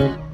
บ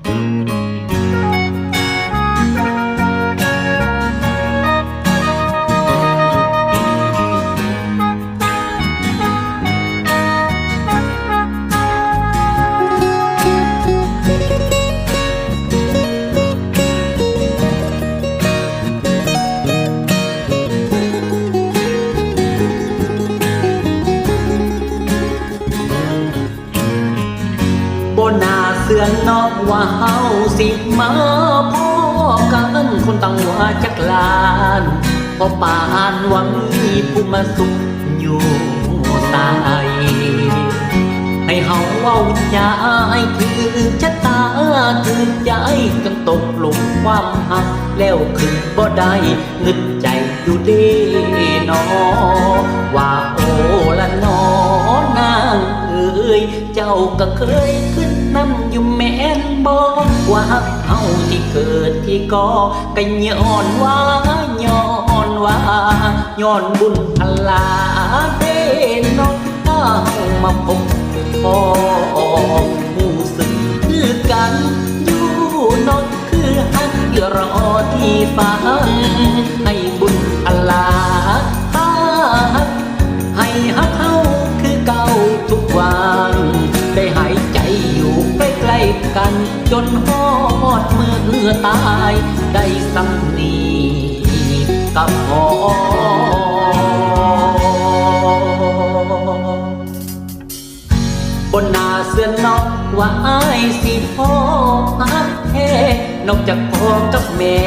เสือนนอกว่าเฮาสิมาพ่อกันคนตั้งว่าจักลานพอปานว่ามีผู้มาสุขอยู่ตายให้เฮาเว้าใจคือชะตาคือใจกันตกลงความหักแล้วคือบ่ได้เงินใจอยู่ดีนอว่าโอละนอนางเอ้ ย เจ้าก็เคยขึ้นนำอยู่แม่นบอกว่าเฮาที่เกิดที่ก่อก็ย้อนว่าย้อนว่าย้อนบุญพลาเด้น้องเฮามาพบพอหูสึกคือกันอยู่นอนคือหักที่รอที่ฝันให้บุญ อตายได้สำนีกับพอบนนาเสื้อนอกว่าอายสิพ่อฮักแท้นอกจากพ่อกับแม่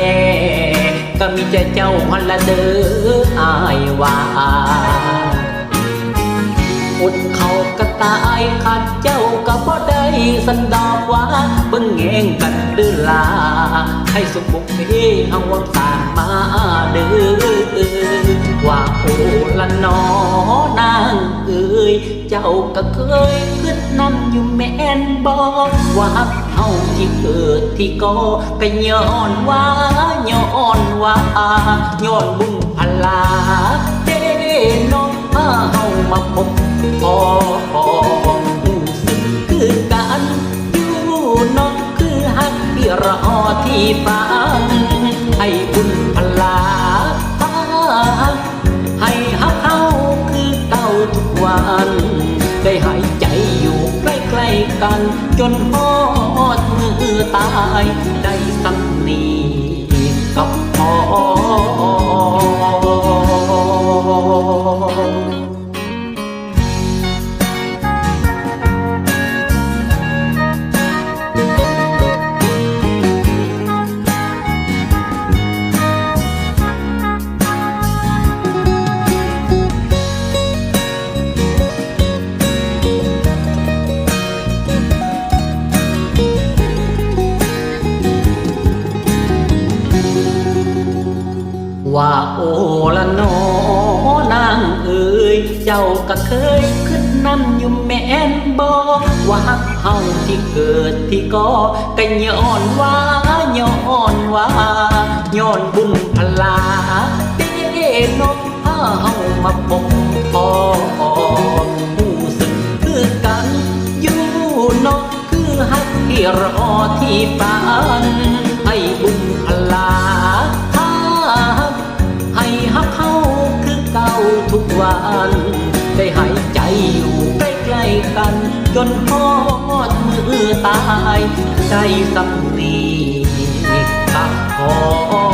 ก็มีแต่เจ้าพันละเด้ออายว่าอดเขาก็ตายขาดเจ้าก็บ่ได้สันดอกว่า ให้สมบุกเพเฮาวังสางมาเด้อว่าโอละนอนางเอ้ยเจ้าก็เคยขึ้นนำอยู่แม่นบอกว่าเฮาที่เกิดที่ก่อก็ย้อนว่าย้อนว่าย้อนบุญพลา ให้บุญพลาให้ฮักเขาคือเก่าทุกวัน ได้หายใจอยู่ใกล้ๆกัน จนฮอดมือตายได้สำนี ว่าโอละนอนางเอ๋ยเจ้าก็เคยขึ้นนำอยู่แม่นบอกว่าหักเฮาที่เกิดที่ก่อก็ย้อนว่าย้อนว่าย้อนบุญพลาเด้นกพาเฮามาพบพอผู้สึกคือกันอยู่นกคือหักที่รอที่ฝัน ทุกวัน ได้หายใจอยู่ใกล้ๆกัน จนพอดมือตาย ใจสำนีกับพอ